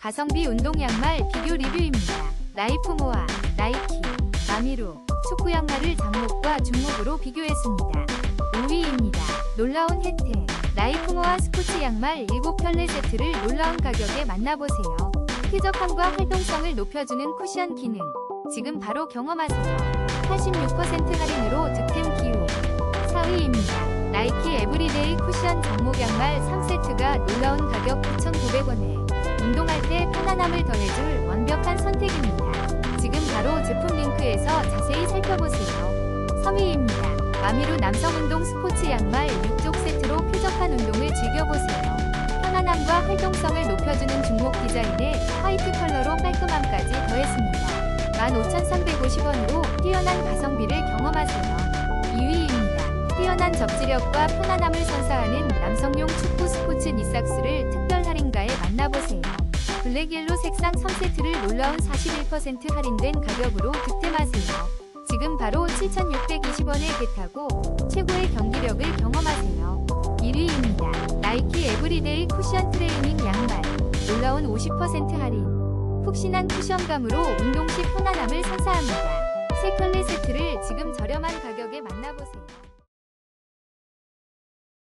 가성비 운동 양말 비교 리뷰입니다. 나이프모아, 나이키, 마미로, 축구 양말을 장목과 중목으로 비교했습니다. 5위입니다. 놀라운 혜택. 나이프모아 스포츠 양말 7켤레 세트를 놀라운 가격에 만나보세요. 쾌적함과 활동성을 높여주는 쿠션 기능. 지금 바로 경험하세요. 86% 할인으로 득템 기호. 4위입니다. 나이키 에브리데이 쿠션 장목 양말 3세트가 놀라운 가격 9,900원에 운동할 때 편안함을 더해줄 완벽한 선택입니다. 지금 바로 제품 링크에서 자세히 살펴보세요. 3위입니다. 마미루 남성 운동 스포츠 양말 6족 세트로 쾌적한 운동을 즐겨보세요. 편안함과 활동성을 높여주는 중목 디자인에 화이트 컬러로 깔끔함까지 더했습니다. 15,350원으로 뛰어난 가성비를 경험하세요. 2위입니다. 뛰어난 접지력과 편안함을 선사하는 남성용 축구 스포츠 니삭스를 특별 할인가에 만나보세요. 블랙 옐로 색상 3세트를 놀라운 41% 할인된 가격으로 득템하세요. 지금 바로 7,620원에 겟하고 최고의 경기력을 경험하세요. 1위입니다. 나이키 에브리데이 쿠션 트레이닝 양말 놀라운 50% 할인 푹신한 쿠션감으로 운동 시 편안함을 선사합니다. 세 켤레 세트를 지금 저렴한 만나보세요.